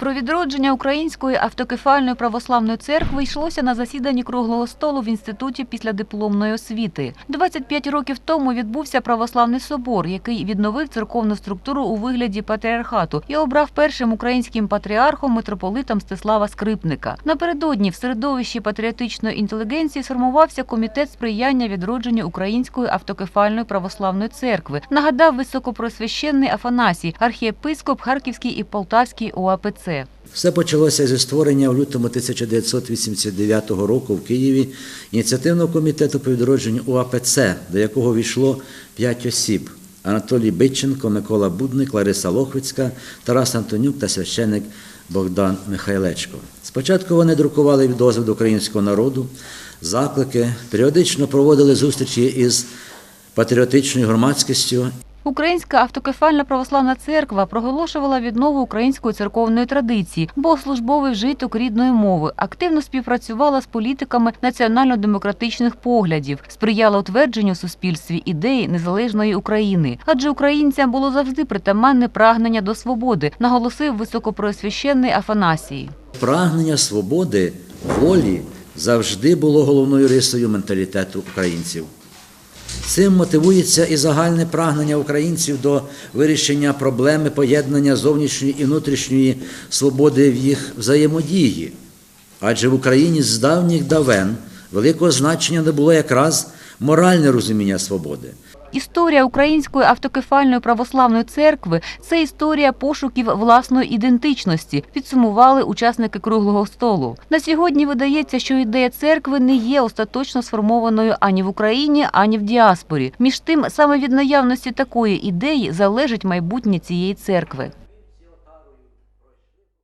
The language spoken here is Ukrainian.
Про відродження Української автокефальної православної церкви йшлося на засіданні круглого столу в інституті післядипломної освіти. 25 років тому відбувся православний собор, який відновив церковну структуру у вигляді патріархату і обрав першим українським патріархом митрополита Мстислава Скрипника. Напередодні в середовищі патріотичної інтелігенції сформувався комітет сприяння відродженню Української автокефальної православної церкви. Нагадав високопросвященний Афанасій, архієпископ Харківський і Полтавський ОАПЦ. Все почалося зі створення в лютому 1989 року в Києві ініціативного комітету по відродженню УАПЦ, до якого війшло п'ять осіб: Анатолій Биченко, Микола Будник, Лариса Лохвицька, Тарас Антонюк та священник Богдан Михайлечко. Спочатку вони друкували відозви до українського народу, заклики, періодично проводили зустрічі із патріотичною громадськістю Українська автокефальна православна церква проголошувала віднову української церковної традиції, богослужбовий вжиток рідної мови, активно співпрацювала з політиками національно-демократичних поглядів, сприяла утвердженню в суспільстві ідеї незалежної України. Адже українцям було завжди притаманне прагнення до свободи, наголосив високопросвященний Афанасій. Прагнення свободи, волі завжди було головною рисою менталітету українців. Цим мотивується і загальне прагнення українців до вирішення проблеми поєднання зовнішньої і внутрішньої свободи в їх взаємодії. Адже в Україні з давніх давен великого значення не було якраз моральне розуміння свободи. Історія Української автокефальної православної церкви це історія пошуків власної ідентичності, підсумували учасники круглого столу. На сьогодні видається, що ідея церкви не є остаточно сформованою ані в Україні, ані в діаспорі. Між тим, саме від наявності такої ідеї залежить майбутнє цієї церкви.